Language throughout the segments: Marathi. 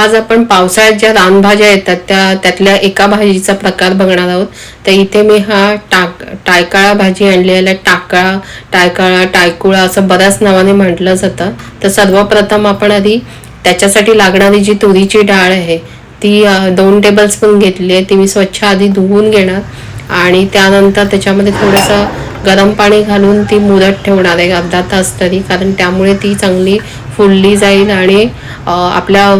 आज आपण पावसाळ्यात ज्या रानभाज्या येतात त्या त्यातल्या एका भाजीचा प्रकार बघणार आहोत. तर इथे मी हा टाक टायकाळा भाजी आणली आहे. टायकाळा टायकुळा असं बऱ्याच नावाने म्हटलं जातं. तर सर्वप्रथम आपण आधी त्याच्यासाठी लागणारी जी तुरीची डाळ आहे ती दोन दोन टेबलस्पून घेतली आहे. ती मी स्वच्छ आधी धुवून घेणार. आणि त्यानंतर त्याच्यामध्ये थोडंसं गरम पाणी घालून ती मुदत ठेवणार आहे. अर्धा तास तरी कारण त्यामुळे ती चांगली फोडली जाईल आणि आपल्या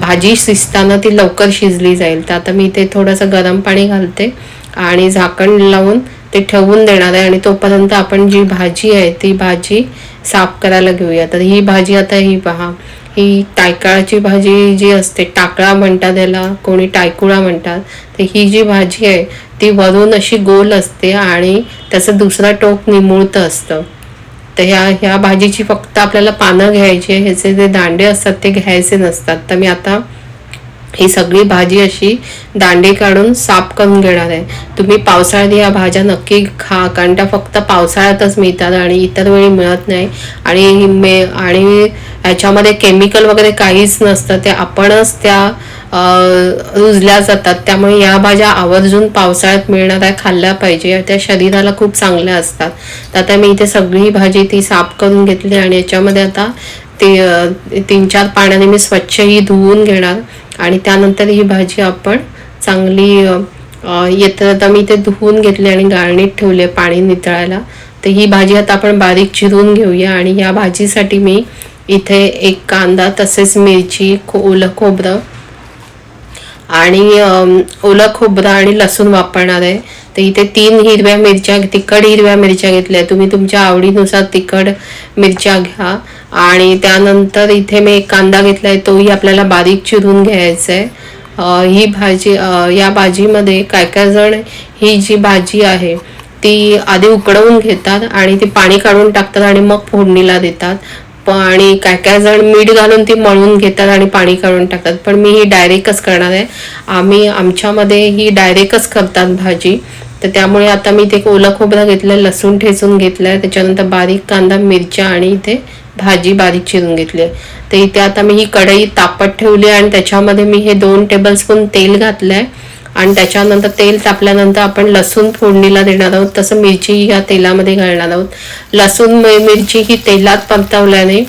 भाजी शिजताना ती लवकर शिजली जाईल. तर आता मी इथे थोडंसं गरम पाणी घालते आणि झाकण लावून ते ठेवून देणार आहे आणि तोपर्यंत आपण जी भाजी आहे ती भाजी साफ करायला घेऊया. तर ही भाजी आता ही पहा. ही टायकाळाची भाजी जी असते टाकळा म्हणतात याला कोणी टायकुळा म्हणतात तर ही जी भाजी आहे ती वरून अशी गोल असते आणि त्याचं दुसरा टोक निमुळतं असतं. तर ह्या ह्या भाजीची फक्त आपल्याला पानं घ्यायची ह्याचे जे दांडे असतात ते घ्यायचे नसतात. तर मी आता ही सगळी भाजी अशी दांडे काढून साफ करून घेणार आहे. तुम्ही पावसाळ्यात या भाज्या नक्की खा कारण त्या फक्त पावसाळ्यातच मिळतात आणि इतर वेळी मिळत नाही. आणि मे आणि ह्याच्यामध्ये केमिकल वगैरे काहीच नसतं. ते आपणच त्या रुजल्या जातात. त्यामुळे या भाज्या आवर्जून पावसाळ्यात मिळणाऱ्या खाल्ल्या पाहिजे. त्या शरीराला खूप चांगल्या असतात. तर आता मी इथे सगळी भाजी ती साफ करून घेतली आणि याच्यामध्ये आता ते तीन चार पाण्याने मी स्वच्छ ही धुवून घेणार. आणि त्यानंतर ही भाजी आपण चांगली अं, येतं. आता मी ते धुवून घेतले आणि गाळणीत ठेवले पाणी नितळायला. तर ही भाजी आता आपण बारीक चिरून घेऊया. आणि या भाजीसाठी मी इथे एक कांदा तसेच मिरची खो ओलं खोबरं आणि ओलं खोबरं आणि लसूण वापरणार आहे. तर इथे तीन हिरव्या मिरच्या तिखट हिरव्या मिरच्या घेतल्या. तुम्ही तुमच्या आवडीनुसार तिखट मिरच्या घ्या. आणि त्यानंतर इथे मी एक कांदा घेतला आहे तोही आपल्याला बारीक चिरून घ्यायचा आहे. ही भाजी या भाजीमध्ये काय काय जण ही जी भाजी आहे ती आधी उकडवून घेतात आणि ती पाणी काढून टाकतात आणि मग फोडणीला देतात. आणि काय काय जण मीठ घालून ती मळून घेतात आणि पाणी काढून टाकतात. पण मी ही डायरेक्टच करणार आहे. आम्ही आमच्यामध्ये ही डायरेक्टच करतात भाजी. तर त्यामुळे आता मी ते ओलं खोबरं घेतलं लसूण ठेचून घेतलंय. त्याच्यानंतर बारीक कांदा मिरच्या आणि इथे भाजी बारीक चिरून घेतली आहे. तर इथे आता मी ही कढई तापत ठेवली आणि त्याच्यामध्ये मी हे दोन टेबलस्पून तेल घातलंय. आणि त्याच्यानंतर तेल तापल्यानंतर आपण लसूण फोडणीला देणार आहोत. तसं मिरची या तेलामध्ये घालणार आहोत. लसूण मिरची ही तेलात परतवल्याने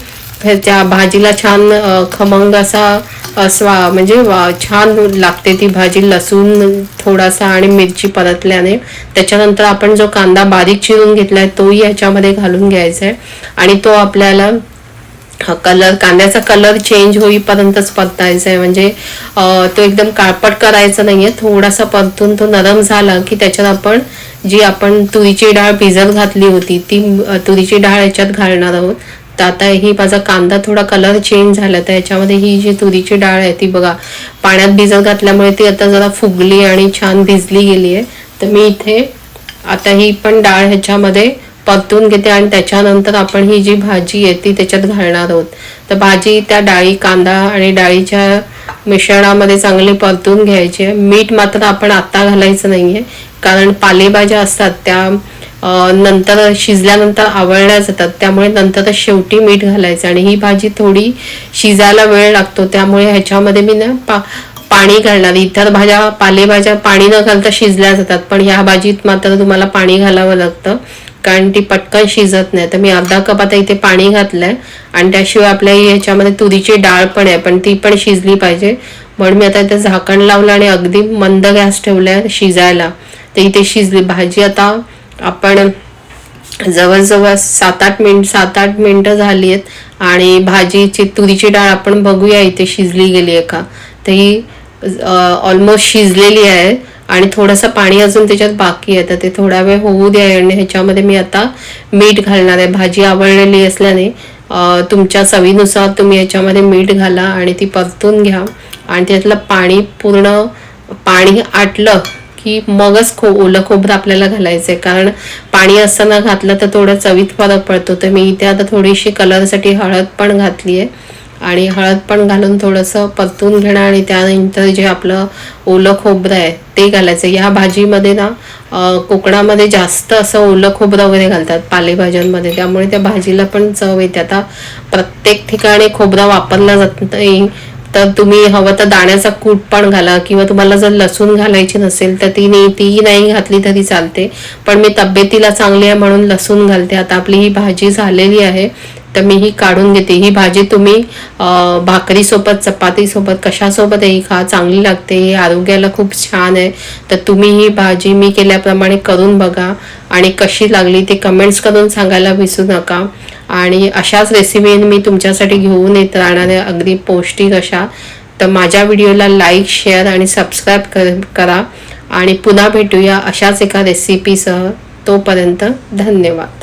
त्या भाजीला छान खमंग असा स्वा म्हणजे वा- छान लागते ती भाजी. लसूण थोडासा आणि मिरची परतल्याने त्याच्यानंतर आपण जो कांदा बारीक चिरून घेतला आहे तोही ह्याच्यामध्ये घालून घ्यायचा आहे. आणि तो आपल्याला हा कलर कांद्याचा कलर चेंज होईपर्यंतच परतायचा आहे. म्हणजे तो एकदम काळपट करायचा नाहीये. थोडासा परतून तो नरम झाला की त्याच्यात आपण जी आपण तुरीची डाळ भिजत घातली होती ती तुरीची डाळ याच्यात घालणार आहोत. तर आता ही माझा कांदा थोडा कलर चेंज झाला. तर याच्यामध्ये ही जी तुरीची डाळ आहे ती बघा पाण्यात भिजत घातल्यामुळे ती आता जरा फुगली आणि छान भिजली गेली आहे तर मी इथे आता ही पण डाळ ह्याच्यामध्ये परतून घेते आणि त्याच्यानंतर आपण ही जी भाजी आहे ती त्याच्यात घालणार आहोत. तर भाजी त्या डाळी कांदा आणि डाळीच्या मिश्रणामध्ये चांगली परतून घ्यायची. आहे मीठ मात्र आपण आत्ता घालायचं नाही आहे कारण पालेभाज्या असतात त्या नंतर शिजल्यानंतर आवळल्या जातात. त्यामुळे नंतर शेवटी मीठ घालायचं आणि ही भाजी थोडी शिजायला वेळ लागतो. त्यामुळे ह्याच्यामध्ये मी ना पा पाणी घालणार. इतर भाज्या पालेभाज्या पाणी न घालता शिजल्या जातात. पण ह्या भाजीत मात्र तुम्हाला पाणी घालावं लागतं. कारण ती पटकन शिजत नाही. तर मी अर्धा कप आता इथे पाणी घातलंय आणि त्याशिवाय आपल्या ह्याच्यामध्ये तुरीची डाळ पण आहे पण ती पण शिजली पाहिजे. म्हणून मी आता इथे झाकण लावलं आणि अगदी मंद गॅस ठेवलाय शिजायला. तर इथे शिजली भाजी आता आपण जवळजवळ सात आठ मिनिट सात आठ मिनिटं झाली आहेत आणि भाजीची तुरीची डाळ आपण बघूया इथे शिजली गेली आहे का. तर ही ऑलमोस्ट शिजलेली आहे. आणि थोडंसं पाणी अजून त्याच्यात बाकी आहे तर ते थोडा वेळ होऊ द्या आणि ह्याच्यामध्ये मी आता मीठ घालणार आहे. भाजी आवडलेली असल्याने तुमच्या चवीनुसार तुम्ही याच्यामध्ये मीठ घाला आणि ती परतून घ्या. आणि त्यातलं पाणी पूर्ण पाणी आटलं की मगच खो ओलं खोबरं आपल्याला घालायचंय. कारण पाणी असताना घातलं तर थोडं चवीत फरक पडतो. तर मी इथे आता थोडीशी कलरसाठी हळद पण घातली आहे आणि हळद पण घालून थोडंसं परतून घेणं आणि त्यानंतर जे आपलं ओलं खोबरं आहे ते घालायचं. या भाजीमध्ये ना कोकणामध्ये जास्त असं ओलं खोबरं वगैरे घालतात पालेभाज्यांमध्ये. त्यामुळे त्या भाजीला पण चव येते. आता प्रत्येक ठिकाणी खोबरं वापरलं जात नाही तर तुम्ही हवं तर दाण्याचा कूट पण घाला किंवा तुम्हाला जर लसूण घालायची नसेल तर ती नाही तीही नाही घातली तरी चालते. पण मी तब्येतीला चांगली आहे म्हणून लसूण घालते. आता आपली ही भाजी झालेली आहे. तर मी ही काढून घेते. ही भाजी तुम्ही भाकरीसोबत चपातीसोबत कशासोबतही खा. चांगली लागते. ही आरोग्याला खूप छान आहे. तर तुम्ही ही भाजी मी केल्याप्रमाणे करून बघा. आणि कशी लागली ते कमेंट्स करून सांगायला विसरू नका. आणि अशाच रेसिपी मी तुमच्यासाठी घेऊन येत राहणार आहे. अगदी पौष्टिक अशा. तर माझ्या व्हिडिओला लाईक शेअर आणि सबस्क्राईब कर करा. आणि पुन्हा भेटूया अशाच एका रेसिपीसह तोपर्यंत धन्यवाद.